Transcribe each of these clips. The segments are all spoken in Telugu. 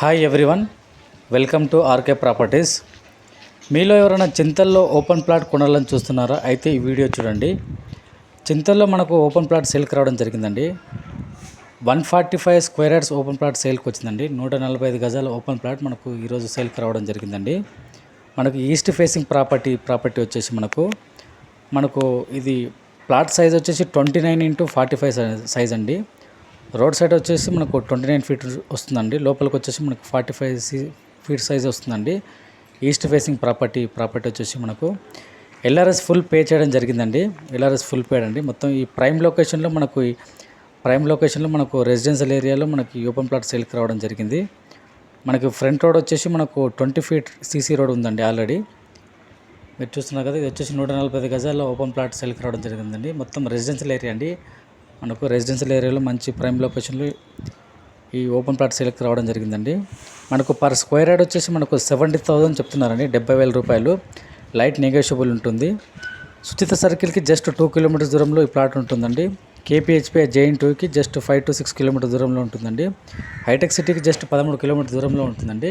Hi everyone welcome to RK properties మీలో ఎవరైనా చింతల్లో ఓపెన్ ప్లాట్ కొనాలని చూస్తున్నారా? అయితే ఈ వీడియో చూడండి. చింతల్లో మనకు ఓపెన్ ప్లాట్ సేల్కి రావడం జరిగిందండి. One forty five square yards open plot సేల్కి వచ్చిందండి. నూట నలభై ఐదు గజాల ఓపెన్ ప్లాట్ మనకు ఈరోజు సేల్కి రావడం జరిగిందండి. మనకు ఈస్ట్ ఫేసింగ్ ప్రాపర్టీ ప్రాపర్టీ వచ్చేసి మనకు మనకు ఇది ప్లాట్ సైజ్ వచ్చేసి twenty nine into forty five size అండి. రోడ్ సైడ్ వచ్చేసి మనకు ట్వంటీ నైన్ ఫీట్ వస్తుందండి. లోపలికి వచ్చేసి మనకు ఫార్టీ ఫైవ్ ఫీట్ సైజ్ వస్తుందండి. ఈస్ట్ ఫేసింగ్ ప్రాపర్టీ ప్రాపర్టీ వచ్చేసి మనకు ఎల్ఆర్ఎస్ ఫుల్ పే చేయడం జరిగిందండి. ఎల్ఆర్ఎస్ ఫుల్ పే అండి. మొత్తం ఈ ప్రైమ్ లొకేషన్లో మనకు ఈ ప్రైమ్ లొకేషన్లో మనకు రెసిడెన్షియల్ ఏరియాలో మనకి ఓపెన్ ప్లాట్ సేల్కి రావడం జరిగింది. మనకి ఫ్రంట్ రోడ్ వచ్చేసి మనకు ట్వంటీ ఫీట్ సీసీ రోడ్ ఉందండి ఆల్రెడీ. మీరు చూస్తున్నారు కదా ఇది వచ్చేసి నూట నలభై ఐదు గజాల్లో ఓపెన్ ప్లాట్ సేల్కి రావడం జరిగిందండి. మొత్తం రెసిడెన్షియల్ ఏరియా అండి. మనకు రెసిడెన్షియల్ ఏరియాలో మంచి ప్రైమ్ లొకేషన్లు ఈ ఓపెన్ ప్లాట్ సేల్కి రావడం జరిగిందండి. మనకు పర్ స్క్వేర్ యార్డ్ వచ్చేసి మనకు సెవెంటీ థౌసండ్ చెప్తున్నారండి డెబ్బై వేల రూపాయలు. లైట్ నెగోషియబుల్ ఉంటుంది. సుచిత సర్కిల్కి జస్ట్ టూ కిలోమీటర్స్ దూరంలో ఈ ప్లాట్ ఉంటుందండి. కేపీహెచ్పీ జైన్ టూకి just five to six kilometer దూరంలో ఉంటుందండి. హైటెక్ సిటీకి జస్ట్ పదమూడు కిలోమీటర్ దూరంలో ఉంటుందండి.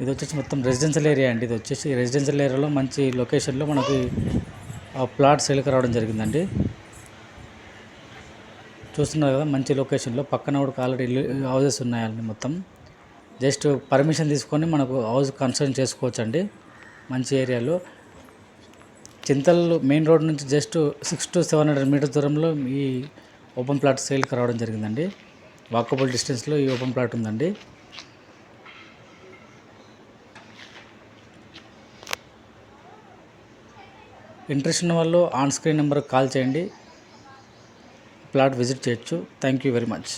ఇది వచ్చేసి మొత్తం రెసిడెన్షియల్ ఏరియా అండి. ఇది వచ్చేసి రెసిడెన్షియల్ ఏరియాలో మంచి లొకేషన్లో మనకి ఆ ప్లాట్ సేల్కి రావడం జరిగిందండి. చూస్తున్నారు కదా మంచి లొకేషన్లో పక్కన కూడా ఆల్రెడీ ఇల్లు హౌజెస్ ఉన్నాయండి మొత్తం. జస్ట్ పర్మిషన్ తీసుకొని మనకు హౌస్ కన్స్ట్రక్షన్ చేసుకోవచ్చు అండి మంచి ఏరియాలో చింతల్ మెయిన్ రోడ్ నుంచి just six to seven hundred meter దూరంలో ఈ ఓపెన్ ప్లాట్ సేల్కి రావడం జరిగిందండి. వాకబుల్ డిస్టెన్స్లో ఈ ఓపెన్ ప్లాట్ ఉందండి. ఇంట్రెస్ట్ ఉన్న వాళ్ళు ఆన్ స్క్రీన్ నెంబర్కి కాల్ చేయండి. ప్లాట్ విజిట్ చేయొచ్చు. Thank you very much